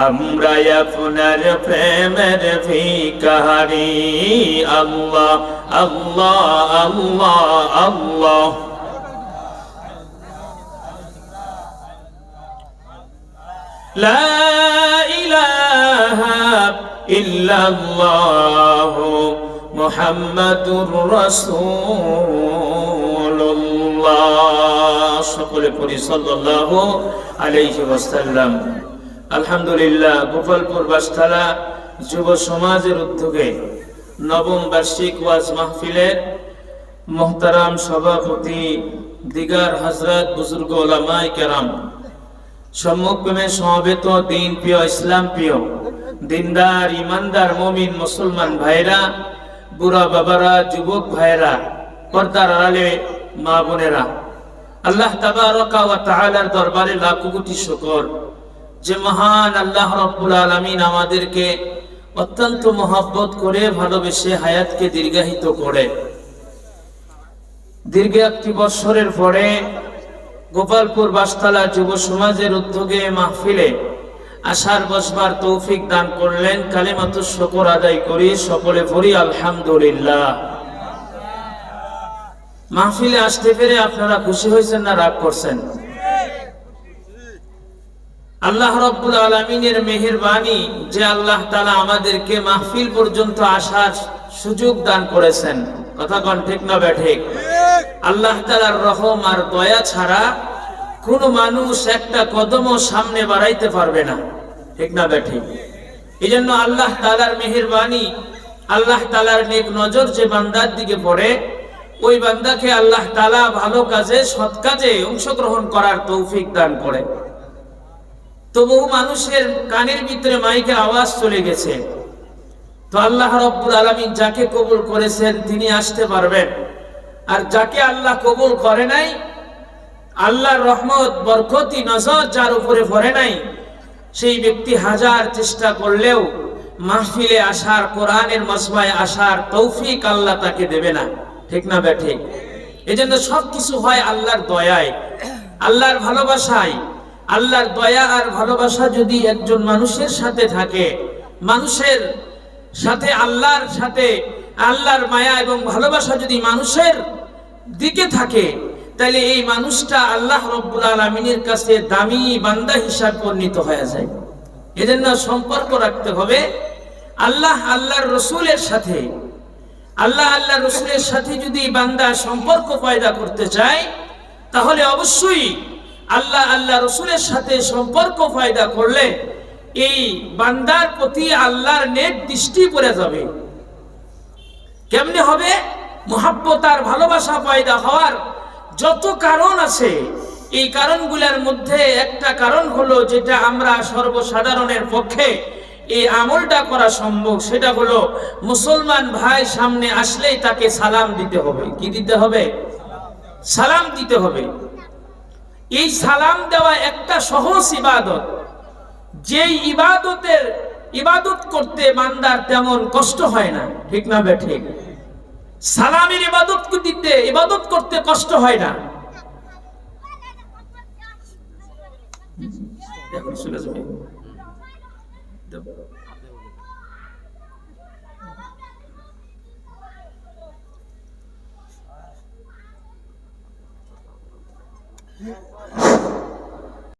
আমরা আপনার প্রেমের ভিকারি আল্লাহ আল্লাহ আল্লাহ আল্লাহ لا إله إلا الله محمد رسول الله সকলে পড়ি সাল্লাল্লাহু আলাইহি ওয়াসাল্লাম আলহামদুলিল্লাহ গোপালপুর বাসতলা যুব সমাজের উদ্যোগে নবম বার্ষিক ওয়াজ মাহফিলের মোহতারাম সভাপতি দিগার হজরত বুজুর্গ ওলামাই কেরাম সম্মুখে সমবেত দিন প্রিয় ইসলাম প্রিয়, দিনদার, ইমানদার, মমিন, মুসলমান ভাইরা, বুড়া বাবারা, যুবক ভাইরা, পর্দার আড়ালে মা বোনেরা, আল্লাহ তাবারকা ওয়া তাআলার দরবারে লাখো কোটি শুকর। যে মহান আল্লাহ রাব্বুল আলামিন আমাদেরকে অত্যন্ত মহব্বত করে, ভালোবেসে হায়াতকে দীর্ঘায়িত করে। দীর্ঘ একটি বৎসরের পরে গোপালপুর বাসতলা যুব সমাজের উদ্যোগে মাহফিলে আশার বসবার তৌফিক দান করলেন কালিমাত শকর আদায় করি, সকলে পড়ি আলহামদুলিল্লাহ। মাহফিলে আসতে পেরে আপনারা খুশি হয়েছেন না রাগ করছেন? আল্লাহ রব্বুল আলমিনের মেহেরবানি যে আল্লাহ তালা আমাদেরকে মাহফিল পর্যন্ত আসার সুযোগ দান করেছেন। কথা কন ঠিক না ব্যাঠিক আল্লাহ তালার রহম আর দয়া ছাড়া কোন মানুষ একটা কদমও সামনে বাড়াইতে পারবে না। ঠিক না ব্যাঠিক এই জন্য আল্লাহ তালার মেহেরবানি, আল্লাহ তালার নেক নজর যে বান্দার দিকে পড়ে, ওই বান্দাকে আল্লাহ তালা ভালো কাজে, সৎ কাজে অংশগ্রহণ করার তৌফিক দান করে। তো বহু মানুষের কানের ভিতরে মাইকের আওয়াজ চলে গেছে। তো আল্লাহ রব্বুল আলমিন যাকে কবুল করেছেন তিনি আসতে পারবেন। আর যাকে আল্লাহ কবুল করে নাই, আল্লাহর রহমত বরকতি নজর যার উপরে পড়ে নাই, সেই ব্যক্তি হাজার চেষ্টা করলেও মাহফিলে আসার, কোরআনের মসবায় আসার তৌফিক আল্লাহ তাকে দেবে না। ঠিক না ব্যাঠে এজন্য জন্য সবকিছু হয় আল্লাহর দয়ায়, আল্লাহর ভালোবাসায়। আল্লাহর দয়া আর ভালোবাসা যদি একজন মানুষের সাথে থাকে, মানুষের সাথে আল্লাহর সাথে, আল্লাহর মায়া এবং ভালোবাসা যদি মানুষের দিকে থাকে তাহলে এই মানুষটা আল্লাহ রব্বুল আলমিনের কাছে দামি বান্দা হিসাব পরিণত হয়ে যায়। এজন্য সম্পর্ক রাখতে হবে, আল্লাহ আল্লাহর রসুলের সাথে, আল্লাহ আল্লাহ রসুলের সাথে যদি বান্দা সম্পর্ক পয়দা করতে চায়, তাহলে অবশ্যই আল্লাহ আল্লাহ রসুলের সাথে সম্পর্ক ফায়দা করলে এই বান্দার প্রতি আল্লাহর নেট দৃষ্টি পড়ে যাবে। কেমনে হবে? মহাব্বত আর ভালোবাসা পয়দা হওয়ার যত কারণ আছে, এই কারণগুলোর মধ্যে একটা কারণ হলো যেটা আমরা সর্বসাধারণের পক্ষে এই আমলটা করা সম্ভব, সেটা হলো মুসলমান ভাই সামনে আসলেই তাকে সালাম দিতে হবে। কি দিতে হবে? সালাম দিতে হবে। এই সালাম দেওয়া একটা সহজ ইবাদত। যে ইবাদতের, ইবাদত করতে মান্দার তেমন কষ্ট হয় না, ঠিক না বে ঠিক? সালামের ইবাদত দিতে, ইবাদত করতে কষ্ট হয় না। যাবে